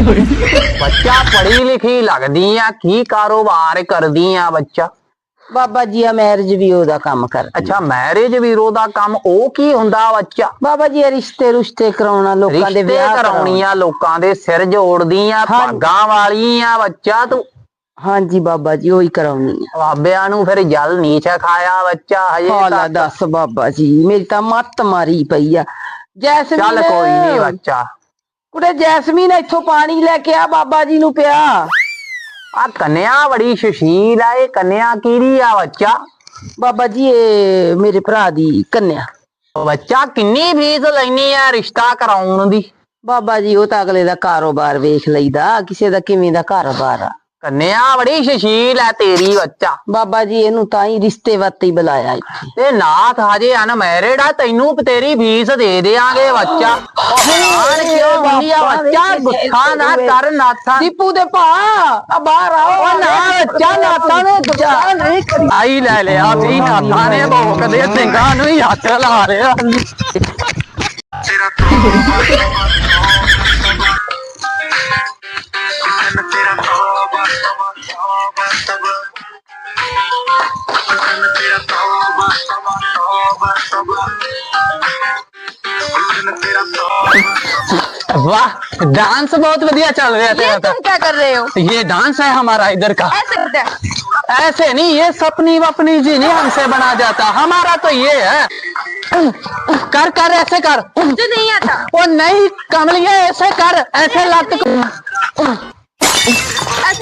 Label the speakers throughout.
Speaker 1: ਬੱਚਾ ਪੜ੍ਹੀ ਲਿਖੀ ਲੱਗਦੀ ਆ ਕੀ ਕਾਰੋਬਾਰ ਕਰਦੀ ਆ ਬੱਚਾ?
Speaker 2: ਬਾਬਾ ਜੀ ਆ ਮੈਰਿਜ ਵੀ ਉਹਦਾ ਕੰਮ ਕਰਦਾ
Speaker 1: ਅੱਛਾ ਮੈਰਿਜ ਵੀਰੋ ਦਾ ਕੰਮ ਉਹ ਕੀ ਹੁੰਦਾ ਬੱਚਾ?
Speaker 2: ਬਾਬਾ ਜੀ ਰਿਸ਼ਤੇ ਰੁਸ਼ਤੇ ਕਰਾਉਣਾ ਲੋਕਾਂ ਦੇ
Speaker 1: ਰਿਸ਼ਤੇ
Speaker 2: ਵਿਆਹ ਕਰਾਉਣੀ।
Speaker 1: ਕਰਾਉਣੀਆਂ ਲੋਕਾਂ ਦੇ ਸਿਰ ਜੋੜਦੀਆਂ
Speaker 2: ਹਾਂ।
Speaker 1: ਭਾਗਾਂ ਵਾਲੀਆਂ ਬੱਚਾ ਤੂੰ।
Speaker 2: ਹਾਂਜੀ ਬਾਬਾ ਜੀ ਉਹੀ ਕਰਾਉਣੀ ਆ।
Speaker 1: ਬਾਬਿਆਂ ਨੂੰ ਫਿਰ ਜਲ ਨੀਚ ਖਾਇਆ ਬੱਚਾ ਹਜੇ
Speaker 2: ਹਾਲਾ
Speaker 1: ਤੱਕ।
Speaker 2: ਦੱਸ ਬਾਬਾ ਜੀ ਮੇਰੀ ਤਾਂ ਮੱਤ ਮਾਰੀ ਪਈ ਆ। ਜੈਸਮੀਨ
Speaker 1: ਚੱਲ ਕੋਈ ਨਹੀਂ ਬੱਚਾ।
Speaker 2: ਕੁੜੇ ਜੈਸਮੀਨ ਇੱਥੋਂ ਪਾਣੀ ਲੈ ਕੇ ਆ ਬਾਬਾ ਜੀ ਨੂੰ ਪਿਆ।
Speaker 1: ਆ ਕੰਨਿਆ ਬੜੀ ਸੁਸ਼ੀਲ ਆ ਇਹ ਕੰਨਿਆ ਕਿਹਦੀ ਆ ਬੱਚਾ?
Speaker 2: ਬਾਬਾ ਜੀ ਇਹ ਮੇਰੇ ਭਰਾ ਦੀ ਕੰਨਿਆ।
Speaker 1: ਬੱਚਾ ਕਿੰਨੀ ਫੀਸ ਲੈਣੀ ਆ ਰਿਸ਼ਤਾ ਕਰਾਉਣ ਦੀ?
Speaker 2: ਬਾਬਾ ਜੀ ਉਹ ਤਾਂ ਅਗਲੇ ਦਾ ਕਾਰੋਬਾਰ ਵੇਖ ਲਈਦਾ ਕਿਸੇ ਦਾ ਕਿਵੇਂ ਦਾ ਕਾਰੋਬਾਰ ਆ।
Speaker 1: ਕੰਨਿਆ ਬੜੀ ਸੁਸ਼ੀਲ ਆ ਤੇਰੀ ਬੱਚਾ।
Speaker 2: ਬਾਬਾ ਜੀ ਇਹਨੂੰ ਤਾਂ ਹੀ ਰਿਸ਼ਤੇ ਵਾਤੇ ਹੀ ਬੁਲਾਇਆ ਇੱਥੇ।
Speaker 1: ਤੇ ਨਾਥ ਹਜੇ ਅਨਮੈਰਿਡ ਆ ਤੈਨੂੰ ਤੇਰੀ ਫੀਸ ਦੇ ਦੇਾਂਗੇ ਬੱਚਾ। ਆਣ ਕਿਉਂ ਹੁੰਦੀ ਆ ਬੱਚਾ ਗੁੱਸਾ ਨਾ ਕਰ ਨਾਥਾ।
Speaker 2: ਦੀਪੂ ਦੇ ਭਾ ਆ ਬਾਹਰ ਆਓ।
Speaker 1: ਉਹ ਨਾ ਬੱਚਾ ਨਾਥਾ ਨੇ ਗੁੱਸਾ ਨਹੀਂ ਕਰੀ। ਆਈ ਲੈ ਲਿਆ ਸੀ ਨਾਥਾ ਨੇ ਭੋਕਦੇ ਸਿੰਘਾਂ ਨੂੰ ਹੀ ਹੱਥ ਲਾ ਰਿਹਾ वाह डांस बहुत बढ़िया चल रहा है तेरा तो।
Speaker 3: क्या कर रहे हो?
Speaker 1: ये डांस है हमारा इधर का।
Speaker 3: ऐसे करते हैं।
Speaker 1: ऐसे नहीं ये सपनी वपनी जी नहीं हमसे बना जाता। हमारा तो ये है। कर कर ऐसे कर।
Speaker 3: मुझे नहीं आता।
Speaker 1: वो नहीं कमलिया ऐसे कर ऐसे लत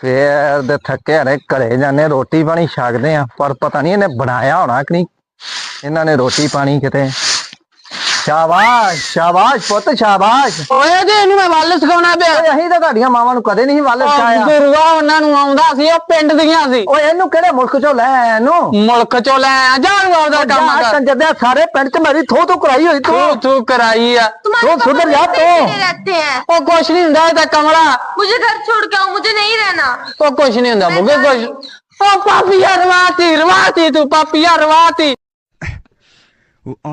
Speaker 4: ਫੇਰ ਦੇ ਥੱਕੇ ਹਰੇ, ਘਰੇ ਜਾਂਦੇ ਰੋਟੀ ਪਾਣੀ ਛਕਦੇ ਆ ਪਰ ਪਤਾ ਨਹੀਂ ਇਹਨੇ ਬਣਾਇਆ ਹੋਣਾ ਕਿ ਨਹੀਂ। ਇਹਨਾਂ ਨੇ ਰੋਟੀ ਪਾਣੀ ਕਿਤੇ ਸ਼ਾਬਾਸ਼ ਸ਼ਾਬਾਸ਼ ਪੁੱਤ ਸ਼ਾਬਾਸ਼।
Speaker 1: ਓਏ ਤੇ ਇਹਨੂੰ ਮੈਂ ਵੱਲ ਸਿਖਾਉਣਾ ਪਿਆ।
Speaker 4: ਓਏ ਅਸੀਂ ਤਾਂ ਤੁਹਾਡੀਆਂ ਮਾਵਾਂ ਨੂੰ ਕਦੇ ਨਹੀਂ ਵੱਲ ਸਿਖਾਇਆ।
Speaker 1: ਗੁਰੂਆ ਉਹਨਾਂ ਨੂੰ ਆਉਂਦਾ ਸੀ ਉਹ ਪਿੰਡ ਦੀਆਂ ਸੀ।
Speaker 4: ਓਏ ਇਹਨੂੰ ਕਿਹੜੇ ਮੁਲਕ ਚੋਂ ਲੈ ਆਇਆ ਇਹਨੂੰ?
Speaker 1: ਮੁਲਕ ਚੋਂ ਲੈ ਆ ਜਾਣੂ ਆਪਦਾ ਕੰਮ ਕਰ।
Speaker 4: ਕੰਜਰਦਿਆ ਸਾਰੇ ਪਿੰਡ 'ਚ ਮੇਰੀ ਥੋ ਥੋ ਕਰਾਈ ਹੋਈ ਤੂੰ।
Speaker 1: ਤੂੰ ਕਰਾਈ ਆ।
Speaker 3: ਤੂੰ ਸੁਧਰ ਜਾ ਤੂੰ।
Speaker 1: ਉਹ ਕੁਛ ਨਹੀਂ ਹੁੰਦਾ ਇਹ ਤਾਂ
Speaker 3: ਮੁਝੇ ਘਰ ਛੋੜ ਕੇ ਆਉ ਮੁਝੇ ਨਹੀਂ ਰਹਿਣਾ।
Speaker 1: ਉਹ ਕੁਛ ਨਹੀਂ ਹੁੰਦਾ ਮੁਗੇ ਕੁਛ। ਉਹ ਪਾਪੀ ਰਵਾਤੀ ਰਵਾਤੀ ਤੂੰ ਪਾਪੀਆ ਰਵਾਤੀ। Ooh, ah,